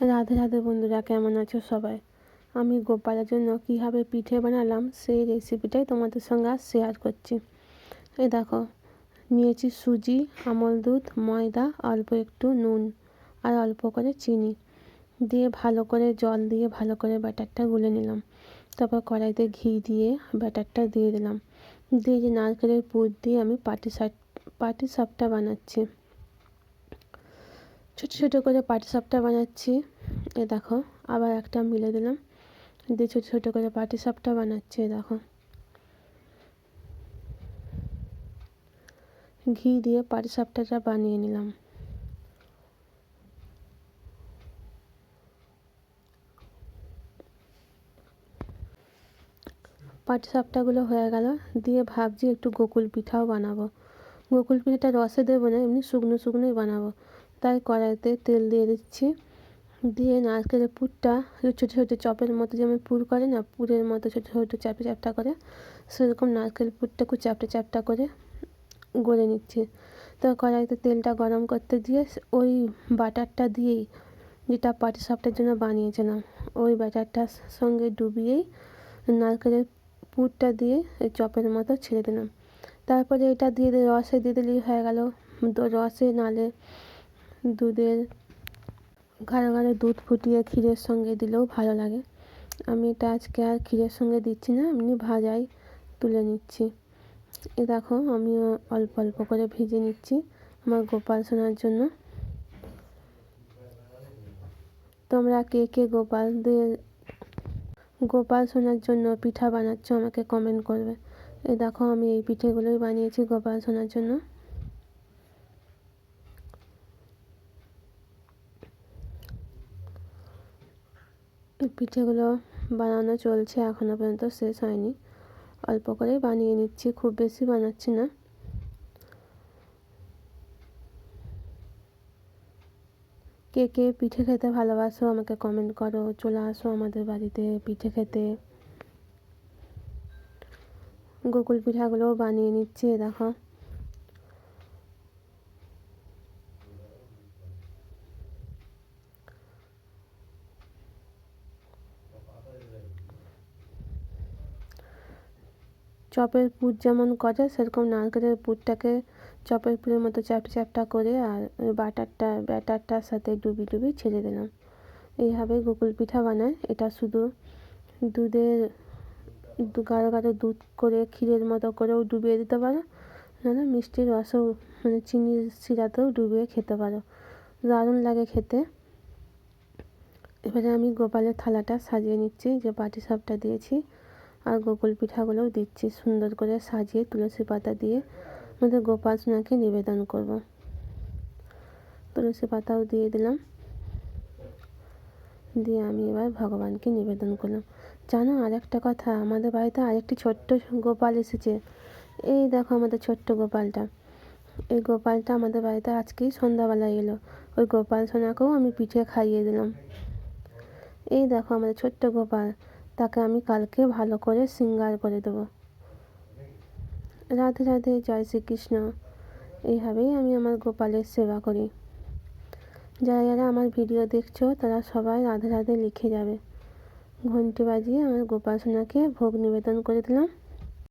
রাধে রাধে বন্ধুরা, কেমন আছো সবাই? আমি গোপালের জন্য কীভাবে পিঠে বানালাম সেই রেসিপিটাই তোমাদের সঙ্গে শেয়ার করছি। এই দেখো, নিয়েছি সুজি, আমল দুধ, ময়দা, অল্প একটু নুন আর অল্প করে চিনি। দিয়ে ভালো করে জল দিয়ে ভালো করে ব্যাটারটা গুলে নিলাম। তারপর কড়াইতে ঘি দিয়ে ব্যাটারটা দিয়ে দিলাম। দিয়ে যে নারকেলের পুর দিয়ে আমি পাটি সাপ পাটি সাপটা বানাচ্ছি। ছোটো ছোটো করে পাটিসাপটা বানাচ্ছি। এ দেখো, আবার একটা মিলে দিলাম। দিয়ে ছোটো ছোটো করে পাটিসাপটা বানাচ্ছি, এ দেখো। ঘি দিয়ে পাটিসাপটাটা বানিয়ে নিলাম। পাটিসাপটাগুলো হয়ে গেল। দিয়ে ভাবছি একটু গোকুল পিঠাও বানাবো। গোকুল পিঠাটা রসে দেবো না, এমনি শুকনো শুকনোই বানাবো। তাই কড়াইতে তেল দিয়ে দিচ্ছি। দিয়ে নারকেলের পুরটা ছোটো ছোটো চপের মতো যেমন পুর করে না, পুরের মতো ছোটো ছোটো চ্যাপটা চাপটা করে, সেরকম নারকেল পুরটা খুব চ্যাপটা চ্যাপটা করে গড়ে নিচ্ছি। তো কড়াইতে তেলটা গরম করতে দিয়ে ওই বাটারটা দিয়েই যেটা পাটি সাপটার জন্য বানিয়েছিলাম, ওই ব্যাটারটার সঙ্গে ডুবিয়েই নারকেলের পুরটা দিয়ে ওই চপের মতো ছেড়ে দিলাম। তারপরে এটা দিয়ে রসে দিয়ে দিলেই হয়ে গেল। রসে নালে দুধের ঘাড়ো ঘাড়ো দুধ ফুটিয়ে ক্ষীরের সঙ্গে দিলেও ভালো লাগে। আমি এটা আজকে আর ক্ষীরের সঙ্গে দিচ্ছি না, এমনি ভাজাই তুলে নিচ্ছি। এ দেখো, আমিও অল্প অল্প করে ভেজে নিচ্ছি আমার গোপাল সোনার জন্য। তোমরা কে কে গোপাল দিয়ে গোপাল সোনার জন্য পিঠা বানাচ্ছ আমাকে কমেন্ট করবে। এ দেখো, আমি এই পিঠেগুলোই বানিয়েছি গোপাল সোনার জন্য। পিঠেগুলো বানানো চলছে এখনও পর্যন্ত শেষ হয়নি। অল্প করে বানিয়ে নিচ্ছি, খুব বেশি বানাচ্ছি না। কে কে পিঠে খেতে ভালোবাসো আমাকে কমেন্ট করো, চলে আসো আমাদের বাড়িতে পিঠে খেতে। গোকুল পিঠাগুলোও বানিয়ে নিচ্ছি দেখো। চপের পুর যেমন করে সেরকম নারকেলের পুরটাকে চপের পুরের মতো চ্যাপটা চ্যাপটা করে আর বাটারটা, ব্যাটারটার সাথে ডুবি ডুবি ছেড়ে দিলাম। এইভাবে গোকুল পিঠা বানায় এটা শুধু দুধের গাঢ় গাঢ় দুধ করে, ক্ষীরের মতো করেও ডুবিয়ে দিতে পারো। না মিষ্টির রসও মানে চিনির শিরাতেও ডুবিয়ে খেতে পারো। দারুণ লাগে খেতে। এবারে আমি গোপালের থালাটা সাজিয়ে নিচ্ছি, যে পাটি সাপটা দিয়েছি। আর গোকুল পিঠাগুলোও দিচ্ছি সুন্দর করে সাজিয়ে তুলসী পাতা দিয়ে। আমাদের গোপাল সোনাকে নিবেদন করব। তুলসী পাতাও দিয়ে দিলাম। দিয়ে আমি এবার ভগবানকে নিবেদন করলাম। জানো আরেকটা কথা, আমাদের বাড়িতে আরেকটি ছোট্ট গোপাল এসেছে। এই দেখো আমাদের ছোট্ট গোপালটা। এই গোপালটা আমাদের বাড়িতে আজকেই সন্ধ্যাবেলায় এলো। ওই গোপাল সোনাকেও আমি পিঠে খাইয়ে দিলাম। এই দেখো আমাদের ছোট্ট গোপাল। তাকে আমি কালকে ভালো করে সিঙ্গার করে দেবো। রাধে রাধে, জয় শ্রীকৃষ্ণ। এইভাবেই আমি আমার গোপালের সেবা করি। যারা যারা আমার ভিডিও দেখছ, তারা সবাই রাধে রাধে লিখে যাবে। ঘন্টি বাজিয়ে আমার গোপাল সোনাকে ভোগ নিবেদন করে দিলাম।